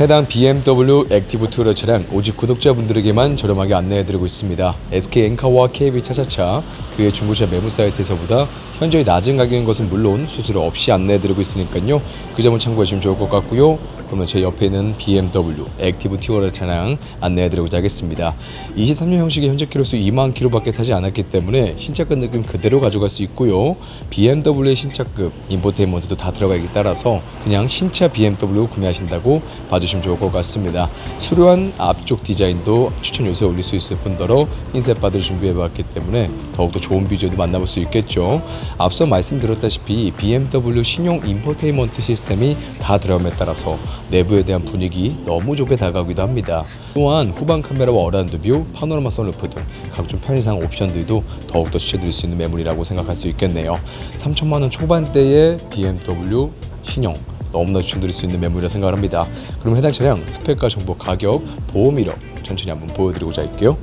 해당 BMW 액티브 투어 차량 오직 구독자분들에게만 저렴하게 안내해드리고 있습니다. SK 엔카와 KB 차차차 그의 중고차 매물 사이트에서보다 현저히 낮은 가격인 것은 물론 수수료 없이 안내해드리고 있으니까요. 그 점을 참고하시면 좋을 것 같고요. 그러면 제 옆에 있는 BMW 액티브 티오라 차량 안내해드리고자 하겠습니다. 23년 형식의 현재 키로수 2만 킬로밖에 타지 않았기 때문에 신차급 느낌 그대로 가져갈 수 있고요. BMW의 신차급 인포테인먼트도 다 들어가 있기 따라서 그냥 신차 BMW 구매하신다고 봐주시면 좋을 것 같습니다. 수려한 앞쪽 디자인도 추천 요소에 올릴 수 있을 뿐더러 흰색 바디를 준비해봤기 때문에 더욱더 좋은 비주얼도 만나볼 수 있겠죠. 앞서 말씀드렸다시피 BMW 신용 인포테인먼트 시스템이 다 들어감에 따라서 내부에 대한 분위기 너무 좋게 다가오기도 합니다. 또한 후방 카메라와 어라운드 뷰, 파노라마 선루프 등 각종 편의상 옵션들도 더욱더 추천드릴 수 있는 매물이라고 생각할 수 있겠네요. 3천만 원 초반대의 BMW 신형 너무나 추천드릴 수 있는 매물이라 생각합니다. 그럼 해당 차량 스펙과 정보, 가격, 보험 이력 천천히 한번 보여드리고자 할게요.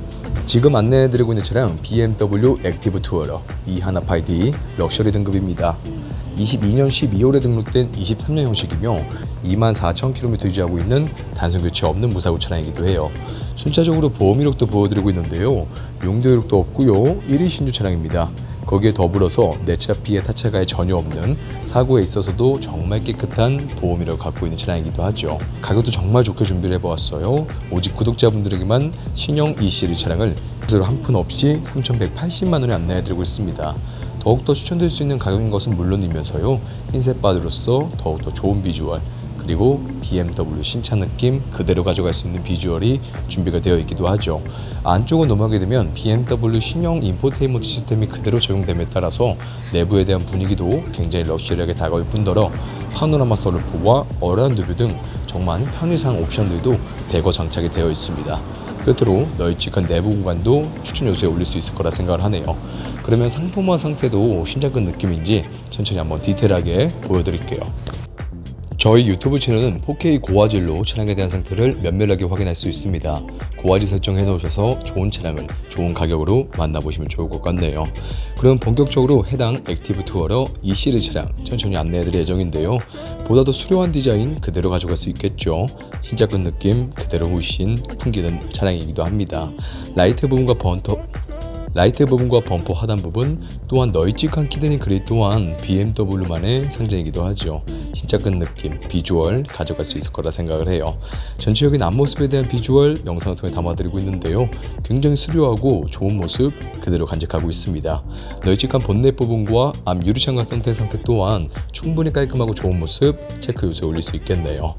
지금 안내해드리고 있는 차량 BMW 액티브 투어러 이 하나 파이 D 럭셔리 등급입니다. 22년 12월에 등록된 23년 형식이며 24,000km 유지하고 있는 단순 교체 없는 무사고 차량이기도 해요. 순차적으로 보험 이력도 보여드리고 있는데요. 용도 이력도 없고요. 1위 신주 차량입니다. 거기에 더불어서 내차 피해 타차가에 전혀 없는 사고에 있어서도 정말 깨끗한 보험 이력을 갖고 있는 차량이기도 하죠. 가격도 정말 좋게 준비를 해보았어요. 오직 구독자분들에게만 신형 E 시리즈 차량을 그대로 한 푼 없이 3,180만 원에 안내해드리고 있습니다. 더욱더 추천드릴 수 있는 가격인 것은 물론이면서요. 흰색 바디로서 더욱더 좋은 비주얼 그리고 BMW 신차 느낌 그대로 가져갈 수 있는 비주얼이 준비가 되어 있기도 하죠. 안쪽을 넘어가게 되면 BMW 신형 인포테인먼트 시스템이 그대로 적용됨에 따라서 내부에 대한 분위기도 굉장히 럭셔리하게 다가올 뿐더러 파노라마 선루프와 어라운드 뷰등 정말 편의상 옵션들도 대거 장착이 되어 있습니다. 끝으로 널찍한 내부 공간도 추천 요소에 올릴 수 있을 거라 생각을 하네요. 그러면 상품화 상태도 신작급 느낌인지 천천히 한번 디테일하게 보여드릴게요. 저희 유튜브 채널은 4K 고화질로 차량에 대한 상태를 면밀하게 확인할 수 있습니다. 고화질 설정해 놓으셔서 좋은 차량을 좋은 가격으로 만나보시면 좋을 것 같네요. 그럼 본격적으로 해당 액티브 투어러 이 시리즈 차량 천천히 안내해드릴 예정인데요. 보다 더 수려한 디자인 그대로 가져갈 수 있겠죠. 신작급 느낌 그대로 후신 풍기는 차량이기도 합니다. 라이트 부분과 번터 라이트 부분과 범퍼 하단 부분 또한 널찍한 키드니 그릴 또한 BMW만의 상징이기도 하죠. 신작급 느낌, 비주얼 가져갈 수 있을 거라 생각을 해요. 전체적인 앞모습에 대한 비주얼 영상을 통해 담아드리고 있는데요. 굉장히 수려하고 좋은 모습 그대로 간직하고 있습니다. 널찍한 본넷 부분과 앞 유리창과 선택 상태 또한 충분히 깔끔하고 좋은 모습 체크 요소에 올릴 수 있겠네요.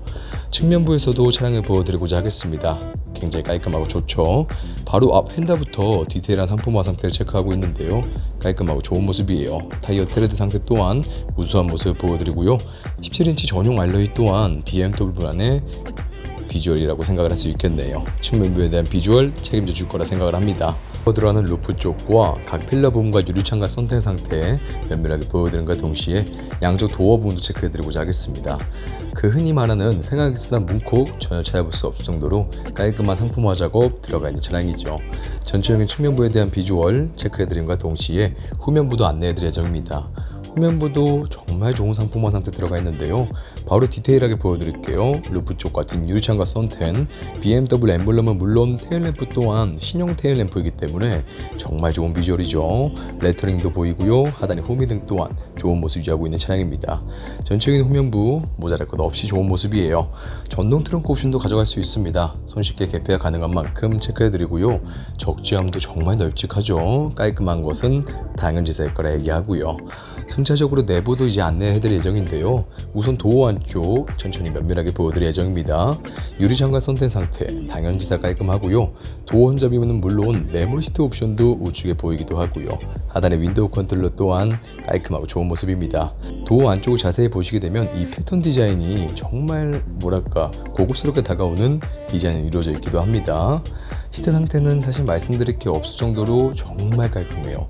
측면부에서도 차량을 보여드리고자 하겠습니다. 굉장히 깔끔하고 좋죠. 바로 앞 휀다부터 디테일한 상품화 상태를 체크하고 있는데요. 깔끔하고 좋은 모습이에요. 타이어 트레드 상태 또한 우수한 모습을 보여드리고요. 17인치 전용 알로이 또한 BMW만의 비주얼이라고 생각을 할 수 있겠네요. 측면부에 대한 비주얼 책임져 줄 거라 생각을 합니다. 들어가는 루프 쪽과 각 필러 부분과 유리창과 선택 상태 면밀하게 보여드린과 동시에 양쪽 도어 부분도 체크해드리고자 하겠습니다. 그 흔히 말하는 생각이 쓰다 문콕 전혀 찾아볼 수 없을 정도로 깔끔한 상품화 작업 들어가 있는 차량이죠. 전체적인 측면부에 대한 비주얼 체크해드림과 동시에 후면부도 안내해드릴 예정입니다. 후면부도 정말 좋은 상품 화 상태 들어가 있는데요. 바로 디테일하게 보여드릴게요. 루프 쪽과 뒷 유리창과 선텐, BMW 엠블럼은 물론 테일램프 또한 신형 테일램프이기 때문에 정말 좋은 비주얼이죠. 레터링도 보이고요. 하단에 후미등 또한 좋은 모습 유지하고 있는 차량입니다. 전체적인 후면부 모자랄 것 없이 좋은 모습이에요. 전동 트렁크 옵션도 가져갈 수 있습니다. 손쉽게 개폐가 가능한 만큼 체크해드리고요. 적지함도 정말 널찍하죠. 깔끔한 것은 당연지사일 거라 얘기하고요. 순 차적으로 내부도 이제 안내해드릴 예정인데요. 우선 도어 안쪽 천천히 면밀하게 보여드릴 예정입니다. 유리창과 선텐 상태, 당연지사 깔끔하고요. 도어 혼잡이면 물론 메모리 시트 옵션도 우측에 보이기도 하고요. 하단의 윈도우 컨트롤러 또한 깔끔하고 좋은 모습입니다. 도어 안쪽을 자세히 보시게 되면 이 패턴 디자인이 정말 뭐랄까 고급스럽게 다가오는 디자인이 이루어져 있기도 합니다. 시트 상태는 사실 말씀드릴 게 없을 정도로 정말 깔끔해요.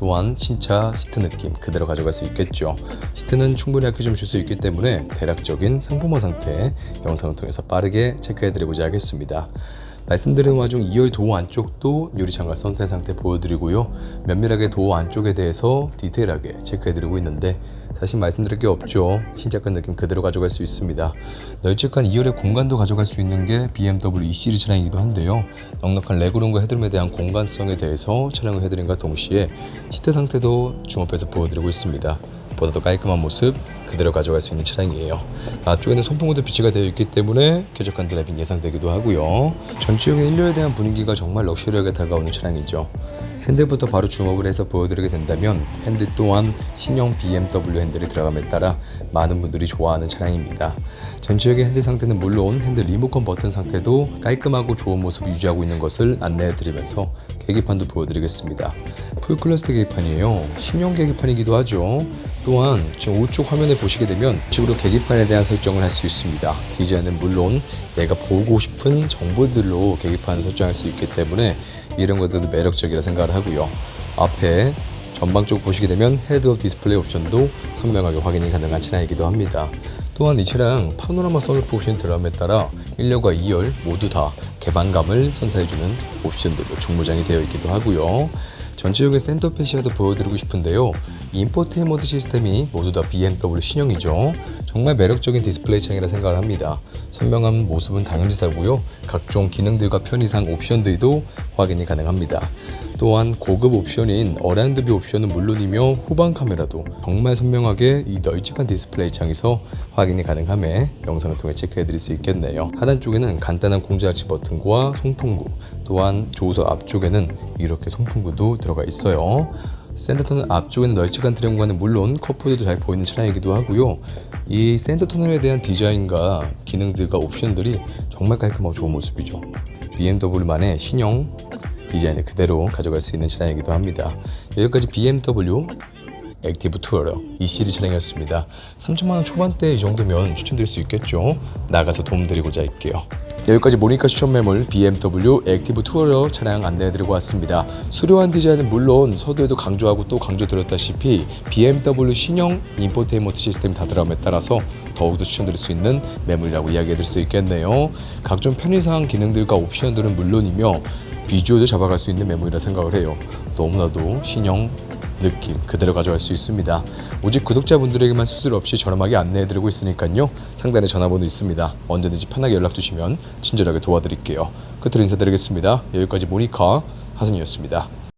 또한 신차 시트 느낌 그대로 가져갈 수 있겠죠. 시트는 충분히 아껴 줄수 있기 때문에 대략적인 상품화 상태 영상을 통해서 빠르게 체크해드리고자 하겠습니다. 말씀드린 와중 2열 도어 안쪽도 유리창과 선센 상태 보여드리고요. 면밀하게 도어 안쪽에 대해서 디테일하게 체크해드리고 있는데 사실 말씀드릴 게 없죠. 신작간 느낌 그대로 가져갈 수 있습니다. 널찍한 2열의 공간도 가져갈 수 있는 게 BMW E 시리즈 차량이기도 한데요. 넉넉한 레그룸과 헤드룸에 대한 공간성에 대해서 촬영을 해드린과 동시에 시트 상태도 주목해서 보여드리고 있습니다. 보다 더 깔끔한 모습 그대로 가져갈 수 있는 차량이에요. 앞쪽에는 선풍구도 비치가 되어 있기 때문에 쾌적한 드라이빙 예상되기도 하고요. 전체적인 1료에 대한 분위기가 정말 럭셔리하게 다가오는 차량이죠. 핸들부터 바로 주목을 해서 보여드리게 된다면 핸들 또한 신형 BMW 핸들이 들어감에 따라 많은 분들이 좋아하는 차량입니다. 전체적인 핸들 상태는 물론 핸들 리모컨 버튼 상태도 깔끔하고 좋은 모습을 유지하고 있는 것을 안내해드리면서 계기판도 보여드리겠습니다. 풀클러스터 계기판이에요. 신형 계기판이기도 하죠. 또한 지금 우측 화면에 보시게 되면 식으로 계기판에 대한 설정을 할 수 있습니다. 디자인은 물론 내가 보고 싶은 정보들로 계기판을 설정할 수 있기 때문에 이런 것들도 매력적이라 생각을 하고요. 앞에 전방 쪽 보시게 되면 헤드업 디스플레이 옵션도 선명하게 확인이 가능한 차량이기도 합니다. 또한 이 차량 파노라마 선루프 옵션 들어감에 따라 1열과 2열 모두 다 개방감을 선사해주는 옵션들로 중무장이 되어 있기도 하고요. 전체적인 센터 패시아도 보여드리고 싶은데요. 인포테인먼트 시스템이 모두 다 BMW 신형이죠. 정말 매력적인 디스플레이 창이라 생각을 합니다. 선명한 모습은 당연지사고요. 각종 기능들과 편의상 옵션들도 확인이 가능합니다. 또한 고급 옵션인 어라운드 뷰 옵션은 물론이며 후방 카메라도 정말 선명하게 이 널찍한 디스플레이 창에서 확인이 가능함에 영상을 통해 체크해 드릴 수 있겠네요. 하단 쪽에는 간단한 공조하치 버튼과 송풍구, 또한 조수석 앞쪽에는 이렇게 송풍구도 들어가 있어요. 센터터널 앞쪽에는 널찍한 트램 공간은 물론 컵홀더도 잘 보이는 차량이기도 하고요. 이 센터터널에 대한 디자인과 기능들과 옵션들이 정말 깔끔하고 좋은 모습이죠. BMW만의 신형 디자인을 그대로 가져갈 수 있는 차량이기도 합니다. 여기까지 BMW 액티브 투어러 이 시리즈 차량이었습니다. 3천만 원 초반대 이 정도면 추천드릴 수 있겠죠. 나가서 도움드리고자 할게요. 여기까지 모니카 추천 매물 BMW 액티브 투어러 차량 안내해드리고 왔습니다. 수려한 디자인은 물론 서두에도 강조하고 또 강조드렸다시피 BMW 신형 인포테인먼트 시스템이 다 들어감에 따라서 더욱더 추천드릴 수 있는 매물이라고 이야기해드릴 수 있겠네요. 각종 편의상 기능들과 옵션들은 물론이며 비주얼도 잡아갈 수 있는 매물이라 생각을 해요. 너무나도 신형 느낌 그대로 가져갈 수 있습니다. 오직 구독자분들에게만 수수료 없이 저렴하게 안내해드리고 있으니까요. 상단에 전화번호 있습니다. 언제든지 편하게 연락 주시면 친절하게 도와드릴게요. 끝으로 인사드리겠습니다. 여기까지 모니카 하승이었습니다.